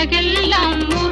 அழகெல்லாம்